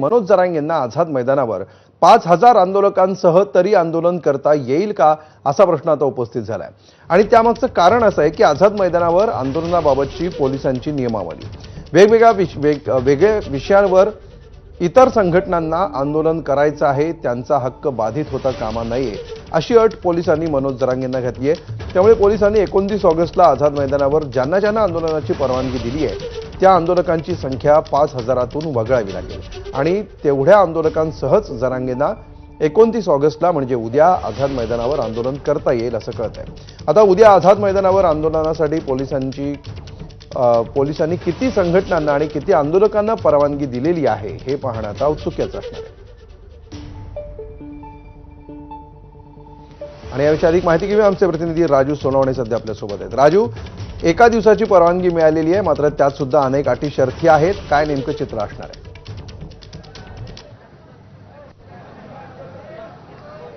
मनोज जरांग यांना आझाद मैदानावर पाच हजार आंदोलकांसह तरी आंदोलन करता येईल का असा प्रश्न आता उपस्थित झालाय. आणि त्यामागचं कारण असं आहे की आझाद मैदानावर आंदोलनाबाबतची पोलिसांची नियमावली. वेगवेगळ्या विष वेग वेगळ्या विषयांवर इतर संघटनांना आंदोलन करायचं आहे त्यांचा हक्क बाधित होता कामा नये अशी अट पोलिसांनी मनोज जरांग यांना घातली आहे. त्यामुळे पोलिसांनी एकोणतीस ऑगस्टला आझाद मैदानावर ज्यांना ज्यांना आंदोलनाची परवानगी दिली आहे त्या आंदोलकांची संख्या पाच हजारातून वगळावी लागेल. आणि तेवढ्या आंदोलकांसहच जरांगेंना एकोणतीस ऑगस्टला म्हणजे उद्या आझाद मैदानावर आंदोलन करता येईल असं कळत आहे आता उद्या आझाद मैदानावर आंदोलनासाठी पोलिसांची पोलिसांनी किती संघटनांना आणि किती आंदोलकांना परवानगी दिलेली आहे हे पाहण्यात औत्सुक्याचं असणार आहे. आणि याविषयी अधिक माहिती घेऊया. आमचे प्रतिनिधी राजू सोनवणे सध्या आपल्यासोबत आहेत. राजू एका दिवसाची परवानगी मिळालेली आहे मात्र त्यात सुद्धा अनेक अटी शर्थी आहेत. काय नेमकं चित्र असणार आहे?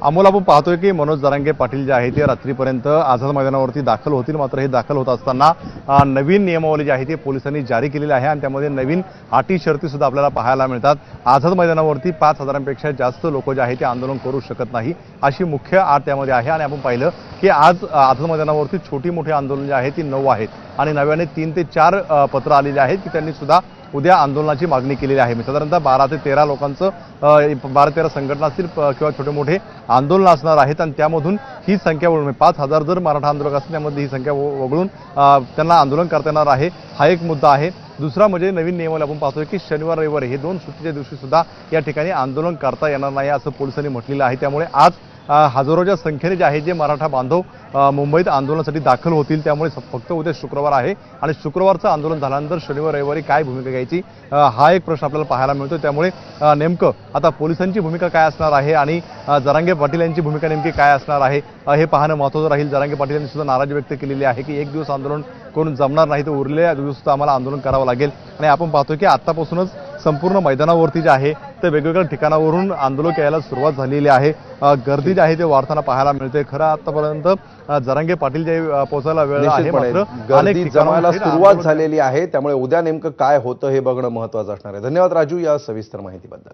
अमोल आपण पाहतोय की मनोज जरांगे पाटील जे आहे ते रात्रीपर्यंत आझाद मैदानावरती दाखल होतील. मात्र हे दाखल होत असताना नवीन नियमावली जी आहे ती पोलिसांनी जारी केलेली आहे आणि त्यामध्ये नवीन अटी शर्ती सुद्धा आपल्याला पाहायला मिळतात. आझाद मैदानावरती पाच हजारांपेक्षा जास्त लोक जे आहे ते आंदोलन करू शकत नाही अशी मुख्य आट त्यामध्ये आहे. आणि आपण पाहिलं की आज आझाद मैदानावरती छोटी मोठी आंदोलन जे आहे ती नऊ आहेत. आणि नव्याने तीन ते चार पत्र आलेले आहेत की त्यांनी सुद्धा उद्या आंदोलनाची मागणी केलेली आहे. मी साधारणतः बारा ते तेरा लोकांचं बारा तेरा संघटना असतील किंवा छोटे मोठे आंदोलन असणार आहेत आणि त्यामधून ही संख्या वळून म्हणजे पाच हजार जर मराठा आंदोलक असतील त्यामध्ये ही संख्या वगळून त्यांना आंदोलन करता येणार आहे हा एक मुद्दा आहे. दुसरा म्हणजे नवीन नियमावली आपण पाहतोय की शनिवार रविवार हे दोन सुट्टीच्या दिवशी सुद्धा या ठिकाणी आंदोलन करता येणार नाही असं पोलिसांनी म्हटलेलं आहे. त्यामुळे आज हजारोच्या संख्येने जे आहे जे मराठा बांधव मुंबईत आंदोलनासाठी दाखल होतील त्यामुळे फक्त उद्या शुक्रवार आहे. आणि शुक्रवारचं आंदोलन झाल्यानंतर शनिवार रविवारी काय भूमिका घ्यायची? हा एक प्रश्न आपल्याला पाहायला मिळतो त्यामुळे नेमकं आता पोलिसांची भूमिका काय असणार आहे आणि जरांगे पाटील यांची भूमिका नेमकी काय असणार आहे? हे पाहणं महत्त्वाचं राहील. जरांगे पाटील यांनी सुद्धा नाराजी व्यक्त केलेली आहे की एक दिवस आंदोलन करून जमणार नाही तर उरलेल्या दिवस सुद्धा आम्हाला आंदोलन करावं लागेल. आणि आपण पाहतो की आत्तापासूनच संपूर्ण मैदानावरती जे आहे ते वेगवेगळ्या ठिकाणावरून आंदोलन यायला सुरुवात झालेली आहे. गर्दी जी आहे ते वाढताना पाहायला मिळते. खरं आतापर्यंत जरांगे पाटील जे पोहोचायला वेळ आहे गर्दी जमायला सुरुवात झालेली आहे. त्यामुळे उद्या नेमकं काय होतं हे बघणं महत्वाचं असणार आहे. धन्यवाद राजू या सविस्तर माहितीबद्दल.